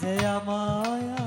Zé Amanha.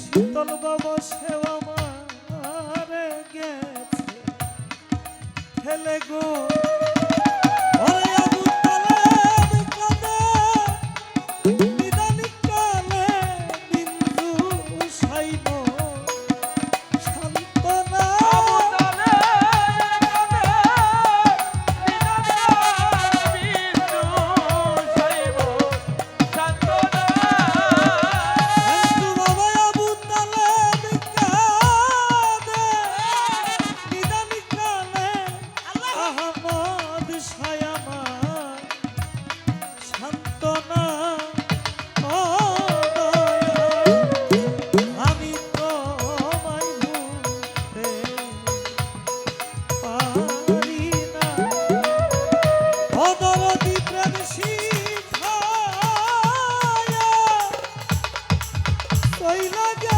শীতল বাবা সেবা মারে গেছে। খেলে গো। তাই না